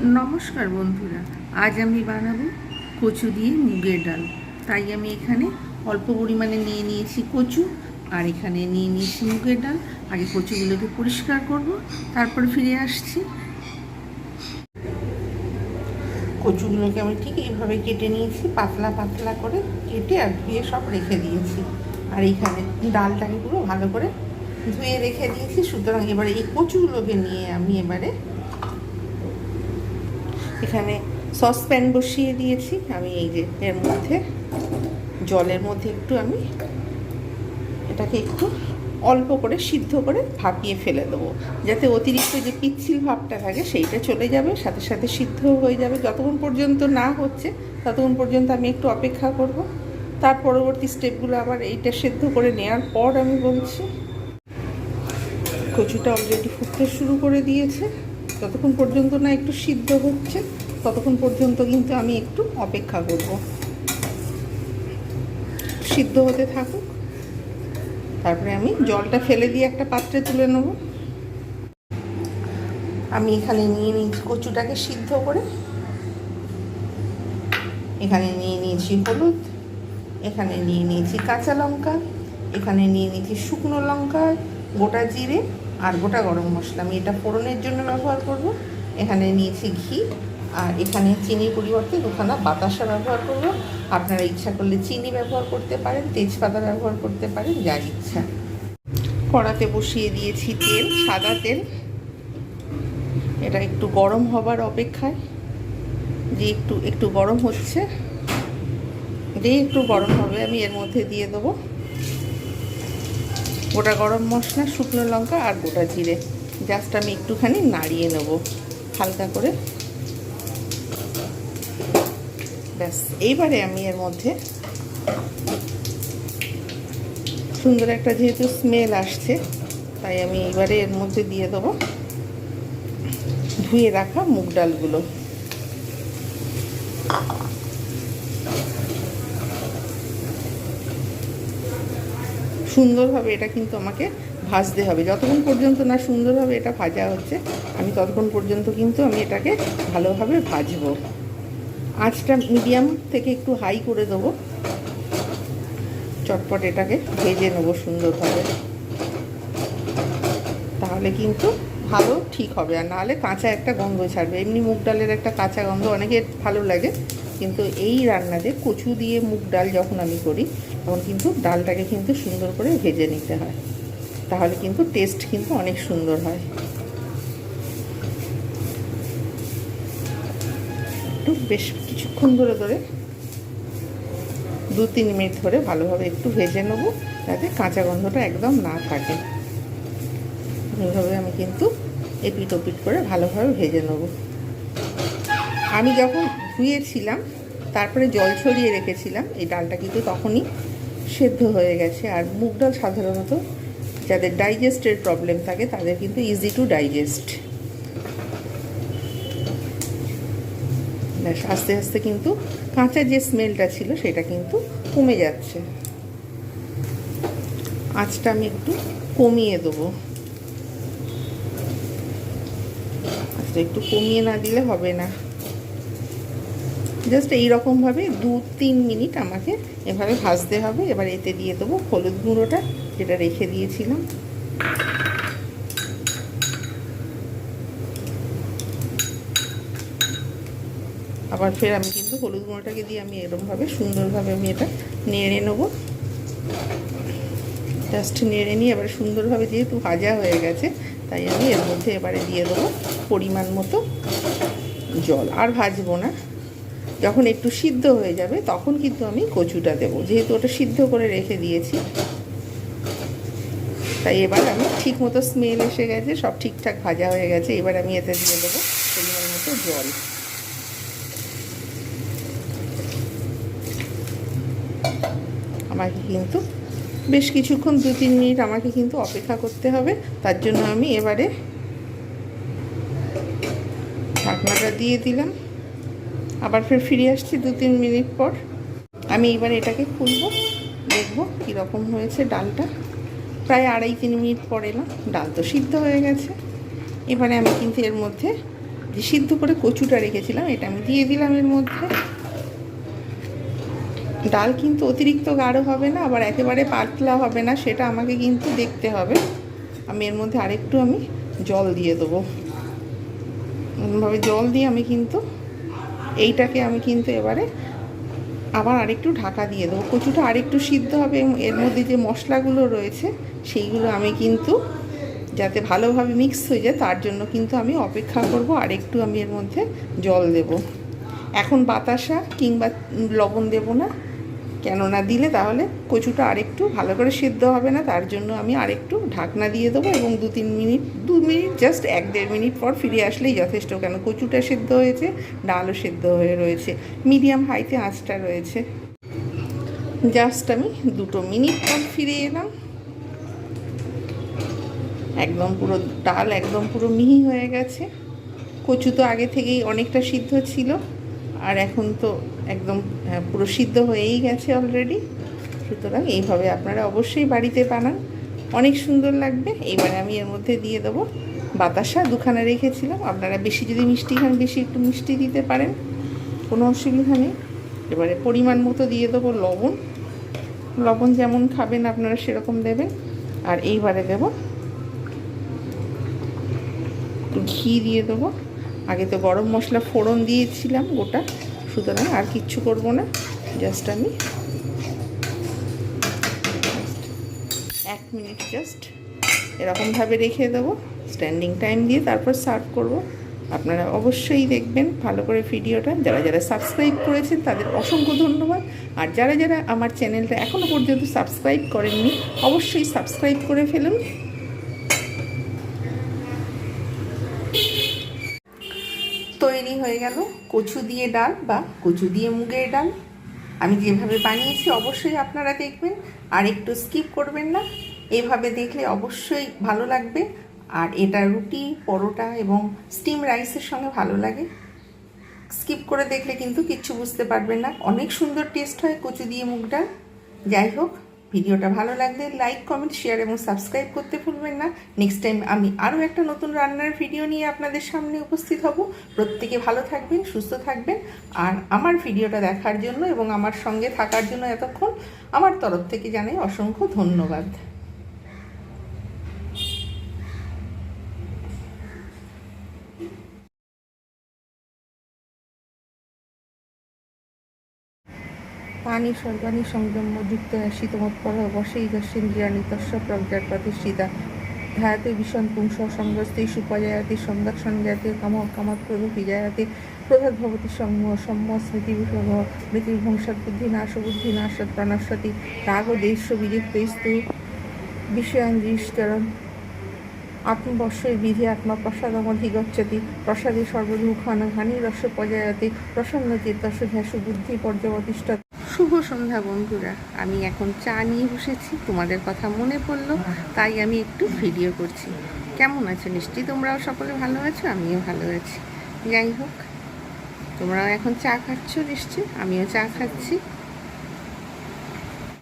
নমস্কার বন্ধুরা, আজ আমি বানাবো কচু দিয়ে মুগের ডাল। তাই আমি এখানে অল্প পরিমাণে নিয়ে নিয়েছি কচু, আর এখানে নিয়ে নিয়েছি মুগের ডাল। আগে কচুগুলোকে পরিষ্কার করব, তারপর ফিরে আসছি। কচুগুলোকে আমি ঠিক এইভাবে কেটে নিয়েছি, পাতলা পাতলা করে কেটে আর ধুয়ে সব রেখে দিয়েছি। আর এইখানে ডালটাকে পুরো ভালো করে ধুয়ে রেখে দিয়েছি। সুতরাং এবারে এই কচুগুলোকে নিয়ে আমি এবারে এখানে সসপ্যান বসিয়ে দিয়েছি। আমি এই যে এর মধ্যে, জলের মধ্যে একটু আমি এটাকে একটু অল্প করে সিদ্ধ করে ভাপিয়ে ফেলে দেবো। যাতে অতিরিক্ত যে পিচ্ছিল ভাবটা থাকে সেইটা চলে যাবে, সাথে সাথে সিদ্ধ হয়ে যাবে। যতক্ষণ পর্যন্ত না হচ্ছে, ততক্ষণ পর্যন্ত আমি একটু অপেক্ষা করব। তার পরবর্তী স্টেপগুলো আবার এইটা সেদ্ধ করে নেওয়ার পর আমি বলছি। কচুটা অলরেডি ফুটতে শুরু করে দিয়েছে। যতক্ষণ পর্যন্ত না একটু সিদ্ধ হচ্ছে, ততক্ষণ পর্যন্ত কিন্তু আমি একটু অপেক্ষা করব। সিদ্ধ হতে থাকুক। তারপরে আমি জলটা ফেলে দিয়ে একটা পাত্রে তুলে নেব। আমি এখানে নিয়ে নিয়েছি কচুটাকে সিদ্ধ করে। এখানে নিয়ে নিয়েছি হলুদ, এখানে নিয়ে নিয়েছি কাঁচা লঙ্কা, এখানে নিয়ে নিয়েছি শুকনো লঙ্কা, গোটা জিরে আর গোটা গরম মশলা। আমি এটা ফোড়নের জন্য ব্যবহার করব। এখানে নিয়েছি ঘি, আর এখানে চিনির পরিবর্তে দুখানা বাতাসা ব্যবহার করব। আপনারা ইচ্ছা করলে চিনি ব্যবহার করতে পারেন, তেজপাতা ব্যবহার করতে পারেন, যার ইচ্ছা। কড়াতে বসিয়ে দিয়েছি তেল, সাদা তেল। এটা একটু গরম হবার অপেক্ষায়। যে একটু একটু গরম হচ্ছে, যে একটু গরম হবে আমি এর মধ্যে দিয়ে দেবো। গোটা গরম মশলা, শুকনো লঙ্কা আর গোটা জিরে। জাস্ট আমি একটুখানি নাড়িয়ে নেব, হালকা করে। ব্যাস, এইবারে আমি এর মধ্যে সুন্দর একটা যেহেতু স্মেল আসছে, তাই আমি এবারে এর মধ্যে দিয়ে দেবো ধুয়ে রাখা মুগ ডালগুলো। সুন্দরভাবে এটা কিন্তু আমাকে ভাজতে হবে। যতক্ষণ পর্যন্ত না সুন্দরভাবে এটা ভাজা হচ্ছে, আমি ততক্ষণ পর্যন্ত কিন্তু আমি এটাকে ভালোভাবে ভাজবো। আঁচটা মিডিয়াম থেকে একটু হাই করে দেবো। চটপট এটাকে ভেজে নেব সুন্দরভাবে। তাহলে কিন্তু ভালো ঠিক হবে। আর নাহলে কাঁচা একটা গন্ধ ছাড়বে। এমনি মুগ ডালের একটা কাঁচা গন্ধ অনেকের ভালো লাগে। কিন্তু এই রান্নাতে কচু দিয়ে মুগ ডাল যখন আমি করি তখন কিন্তু ডালটাকে কিন্তু সুন্দর করে ভেজে নিতে হয়। তাহলে কিন্তু টেস্ট কিন্তু অনেক সুন্দর হয়। একটু বেশ কিছুক্ষণ ধরে ধরে দু তিন মিনিট ধরে ভালোভাবে একটু ভেজে নেব, যাতে কাঁচা গন্ধটা একদম না থাকে। এইভাবে আমি কিন্তু এপিট ওপিট করে ভালোভাবে ভেজে নেব। আমি যখন ধুয়েছিলাম, তারপরে জল ছড়িয়ে রেখেছিলাম, এই ডালটা কিন্তু তখনই সেদ্ধ হয়ে গেছে। আর মুগ ডাল সাধারণত যাদের ডাইজেস্টের প্রবলেম থাকে, তাদের কিন্তু ইজি টু ডাইজেস্ট ব্যাস, আস্তে আস্তে কিন্তু কাঁচা যে স্মেলটা ছিল, সেটা কিন্তু কমে যাচ্ছে। আঁচটা আমি একটু কমিয়ে দেবো। আঁচটা একটু কমিয়ে না দিলে হবে না। জাস্ট এইরকমভাবে দু তিন মিনিট আমাকে এভাবে ভাজতে হবে। এবার এতে দিয়ে দেবো হলুদ গুঁড়োটা, যেটা রেখে দিয়েছিলাম। আবার ফের আমি কিন্তু হলুদ গুঁড়োটাকে দিয়ে আমি এরকমভাবে সুন্দরভাবে আমি এটা নেড়ে নেব। জাস্ট নেড়ে নিয়ে এবার সুন্দরভাবে যেহেতু ভাজা হয়ে গেছে, তাই আমি এর মধ্যে এবারে দিয়ে দেবো পরিমাণ মতো জল। আর ভাজবো না। যখন একটু সিদ্ধ হয়ে যাবে, তখন কিন্তু আমি কচুটা দেবো। যেহেতু ওটা সিদ্ধ করে রেখে দিয়েছি, তাই এবার আমি ঠিক মতো স্মেল এসে গেছে, সব ঠিকঠাক ভাজা হয়ে গেছে। এবার আমি এতে দিয়ে দেবো পরিমাণ মতো জল। আমাকে কিন্তু বেশ কিছুক্ষণ দু তিন মিনিট আমাকে কিন্তু অপেক্ষা করতে হবে। তার জন্য আমি এবারে ঢাকনাটা দিয়ে দিলাম। আবার ফের ফিরে আসছি দু তিন মিনিট পর। আমি এবার এটাকে খুলবো, দেখব কীরকম হয়েছে ডালটা। প্রায় আড়াই তিন মিনিট পর এলাম, ডাল তো সিদ্ধ হয়ে গেছে। এবারে আমি কিন্তু এর মধ্যে যে সিদ্ধ করে কচুটা রেখেছিলাম, এটা আমি দিয়ে দিলাম এর মধ্যে। ডাল কিন্তু অতিরিক্ত গাঢ় হবে না, আবার একেবারে পাতলা হবে না, সেটা আমাকে কিন্তু দেখতে হবে। আমি এর মধ্যে আরেকটু আমি জল দিয়ে দেবো। এরকমভাবে জল দিয়ে আমি কিন্তু এইটাকে আমি কিন্তু এবারে আবার আরেকটু ঢাকা দিয়ে দেবো। কচুটা আরেকটু সিদ্ধ হবে এর মধ্যে যে মশলাগুলো রয়েছে, সেইগুলো আমি কিন্তু যাতে ভালোভাবে মিক্স হয়ে যায়, তার জন্য কিন্তু আমি অপেক্ষা করব, আরেকটু আমি এর মধ্যে জল দেব। এখন বাতাসা কিংবা লবণ দেব না। কেননা দিলে তাহলে কচুটা আরেকটু ভালো করে সিদ্ধ হবে না, তার জন্য আমি আরেকটু ঢাকনা দিয়ে দেবো এবং দু তিন মিনিট, দু মিনিট জাস্ট এক দেড় মিনিট পর ফিরে আসলেই যথেষ্ট, কেন কচুটা সিদ্ধ হয়েছে, ডালও সিদ্ধ হয়ে রয়েছে, মিডিয়াম হাইতে আঁচটা রয়েছে। জাস্ট আমি দুটো মিনিট পর ফিরে এলাম। একদম পুরো ডাল একদম পুরো মিহি হয়ে গেছে। কচু তো আগে থেকেই অনেকটা সিদ্ধ ছিল। আর এখন তো একদম হ্যাঁ, পুরো সিদ্ধ হয়েই গেছে অলরেডি সুতরাং এইভাবে আপনারা অবশ্যই বাড়িতে বানান। অনেক সুন্দর লাগবে। এইবারে আমি এর মধ্যে দিয়ে দেবো বাতাসা। দুখানা রেখেছিলাম। আপনারা বেশি যদি মিষ্টি খান বেশি একটু মিষ্টি দিতে পারেন। কোনো অসুবিধা নেই। এবারে পরিমাণ মতো দিয়ে দেবো লবণ। লবণ যেমন খাবেন আপনারা সেরকম দেবেন। আর এইবারে দেবো ঘি দিয়ে দেবো। আগে তো গরম মশলা ফোড়ন দিয়েছিলাম গোটা, সুতরাং আর কিচ্ছু করব না জাস্ট আমি এক মিনিট জাস্ট এরকমভাবে রেখে দেবো স্ট্যান্ডিং টাইম দিয়ে তারপর সার্ভ করব। আপনারা অবশ্যই দেখবেন ভালো করে ভিডিওটা, যারা যারা সাবস্ক্রাইব করেছেন তাদের অসংখ্য ধন্যবাদ। আর যারা যারা আমার চ্যানেলটা এখনও পর্যন্ত সাবস্ক্রাইব করেননি, অবশ্যই সাবস্ক্রাইব করে ফেলুন। তৈরি হয়ে গেল। কচু দিয়ে ডাল বা কচু দিয়ে মুগের ডাল। আমি যেভাবে বানিয়েছি অবশ্যই আপনারা দেখবেন, আর একটু স্কিপ করবেন না। এভাবে দেখলে অবশ্যই ভালো লাগবে। আর এটা রুটি, পরোটা এবং স্টিম রাইসের সঙ্গে ভালো লাগে। স্কিপ করে দেখলে কিন্তু কিচ্ছু বুঝতে পারবেন না। অনেক সুন্দর টেস্ট হয় কচু দিয়ে মুগ ডাল। যাই হোক ভিডিওটা ভালো লাগলে লাইক কমেন্ট শেয়ার এবং সাবস্ক্রাইব করতে ভুলবেন না। নেক্সট টাইম আমি আরও একটা নতুন রান্নার ভিডিও নিয়ে আপনাদের সামনে উপস্থিত হব। প্রত্যেকে ভালো থাকবেন, সুস্থ থাকবেন। আর আমার ভিডিওটা দেখার জন্য এবং আমার সঙ্গে থাকার জন্য এতক্ষণ আমার তরফ থেকে জানাই অসংখ্য ধন্যবাদ। পানি সর্বাণী সংযম যুক্ত শীতমৎপর বসেই দর্শিন্দ্রিয়ানি তস্য প্রজ্ঞার প্রতিষ্ঠিতা ধ্যায়তে ভীষণ পুংস সংগস্তে সুপজায়াতি সংঘাত সংজাতি কাম কামাত প্রভৃতি জায়াতি প্রধাত ভবতি সম সম্ম স্মৃতি মৃতির্ভংসাত বুদ্ধি নাশ, বুদ্ধি নাশত প্রাণাশতি রাগ দেশ বিযুক্ত স্তু বিষয়াঞ্জিষ্টরণ আত্মবর্ষের বিধি, আত্মা প্রসাদমধিগচ্ছতি প্রসাদে সর্বদুঃখান হানি রস পজায়তে প্রসন্ন চিত্তস্য ধ্যাসু বুদ্ধি, পর্যবতিষ্ঠ শুভ সন্ধ্যা, বন্ধুরা। আমি এখন চা নিয়ে বসেছি, তোমাদের কথা মনে পড়ল, তাই আমি একটু ভিডিও করছি। কেমন আছো? নিশ্চয়ই তোমরাও সকলে ভালো আছো, আমিও ভালো আছি। যাই হোক, তোমরাও এখন চা খাচ্ছ নিশ্চয়ই, আমিও চা খাচ্ছি।